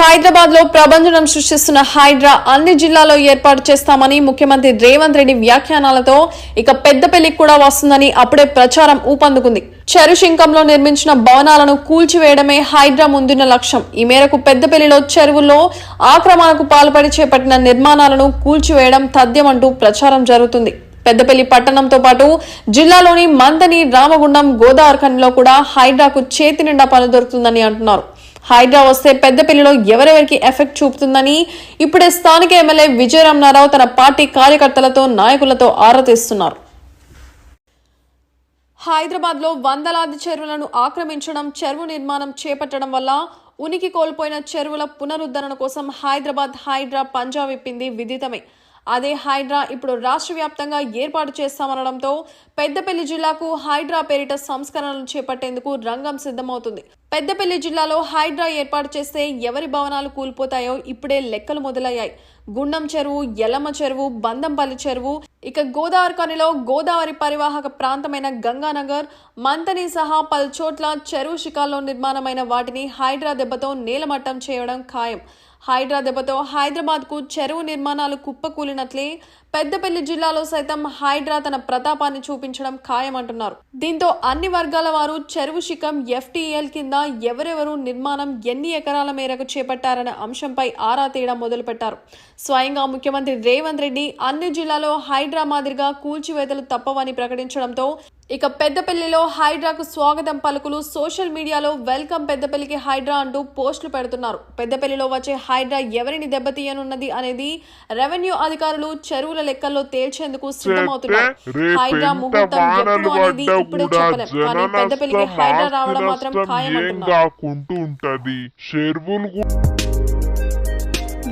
హైదరాబాద్లో ప్రబంధనం సృష్టిస్తున్న హైడ్రా అన్ని జిల్లాల్లో ఏర్పాటు చేస్తామని ముఖ్యమంత్రి రేవంత్ రెడ్డి వ్యాఖ్యానాలతో ఇక పెద్దపల్లికి కూడా వస్తుందని అప్పుడే ప్రచారం ఊపందుకుంది. చెరుశింకంలో నిర్మించిన భవనాలను కూల్చివేయడమే హైడ్రా ముందున్న లక్ష్యం. ఈ మేరకు పెద్దపల్లిలో చెరువుల్లో ఆక్రమణకు పాల్పడి చేపట్టిన నిర్మాణాలను కూల్చివేయడం తథ్యమంటూ ప్రచారం జరుగుతుంది. పెద్దపల్లి పట్టణంతో పాటు జిల్లాలోని మందని రామగుండం గోదావరిఖనిలో కూడా హైడ్రాకు చేతి నిండా పని దొరుకుతుందని అంటున్నారు. హైడ్రా వస్తే పెద్దపల్లిలో ఎవరెవరికి ఎఫెక్ట్ చూపుతుందని ఇప్పుడే స్థానిక ఎమ్మెల్యే విజయరామనారావు తన పార్టీ కార్యకర్తలతో నాయకులతో ఆరా తీస్తున్నారు. హైదరాబాద్లో వందలాది చెరువులను ఆక్రమించడం చెరువు నిర్మాణం చేపట్టడం వల్ల ఉనికి కోల్పోయిన చెరువుల పునరుద్ధరణ కోసం హైదరాబాద్ హైడ్రా పంజా విప్పింది విదితమే. అదే హైడ్రా ఇప్పుడు రాష్ట్ర వ్యాప్తంగా ఏర్పాటు చేస్తామనడంతో పెద్దపల్లి జిల్లాకు హైడ్రా పేరిట సంస్కరణలు చేపట్టేందుకు రంగం సిద్ధమవుతుంది. పెద్దపల్లి జిల్లాలో హైడ్రా ఏర్పాటు చేస్తే ఎవరి భవనాలు కూలిపోతాయో ఇప్పుడే లెక్కలు మొదలయ్యాయి. గుండం చెరువు ఎల్లమ్మ చెరువు బందంపల్లి చెరువు ఇక గోదావరి కనిలో గోదావరి పరివాహక ప్రాంతమైన గంగానగర్ మంతని సహా పలు చోట్ల చెరువు శిఖాల్లో నిర్మాణమైన వాటిని హైడ్రా దెబ్బతో నేలమట్టం చేయడం ఖాయం. హైడ్రా దెబ్బతో హైదరాబాద్కు చెరువు నిర్మాణాలు కుప్పకూలినట్లే పెద్దపల్లి జిల్లాలో సైతం హైడ్రా తన ప్రతాపాన్ని చూపించడం ఖాయమంటున్నారు. దీంతో అన్ని వర్గాల వారు చెరువు శిఖం ఎఫ్టీఎల్ కింద ఎవరెవరు నిర్మాణం ఎన్ని ఎకరాల మేరకు చేపట్టారనే అంశంపై ఆరా తీయడం మొదలుపెట్టారు. స్వయంగా ముఖ్యమంత్రి రేవంత్ రెడ్డి అన్ని జిల్లాలో హైడ్రా మాదిరిగా కూల్చివేతలు తప్పవని ప్రకటించడంతో ఇక పెద్దపల్లిలో హైడ్రాకు స్వాగతం పలుకులు. సోషల్ మీడియాలో వెల్కమ్ పెద్దపల్లికి హైడ్రా అంటూ పోస్టులు పెడుతున్నారు. పెద్దపల్లిలో వచ్చే హైడ్రా ఎవరిని దెబ్బతీయనున్నది అనేది రెవెన్యూ అధికారులు చెరువుల లెక్కల్లో తేల్చేందుకు సిద్ధమవుతున్నారు. హైడ్రా ముహూర్తం ఎప్పుడు అనేది ఇప్పుడే చెప్పలేం. కానీ పెద్దపల్లికి హైడ్రా రావడం మాత్రం ఖాయమంటున్నారు.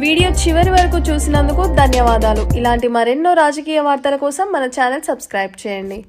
వీడియో చివరి వరకు చూసినందుకు ధన్యవాదాలు. ఇలాంటి మరెన్నో రాజకీయ వార్తల కోసం మన ఛానల్ సబ్స్క్రైబ్ చేయండి.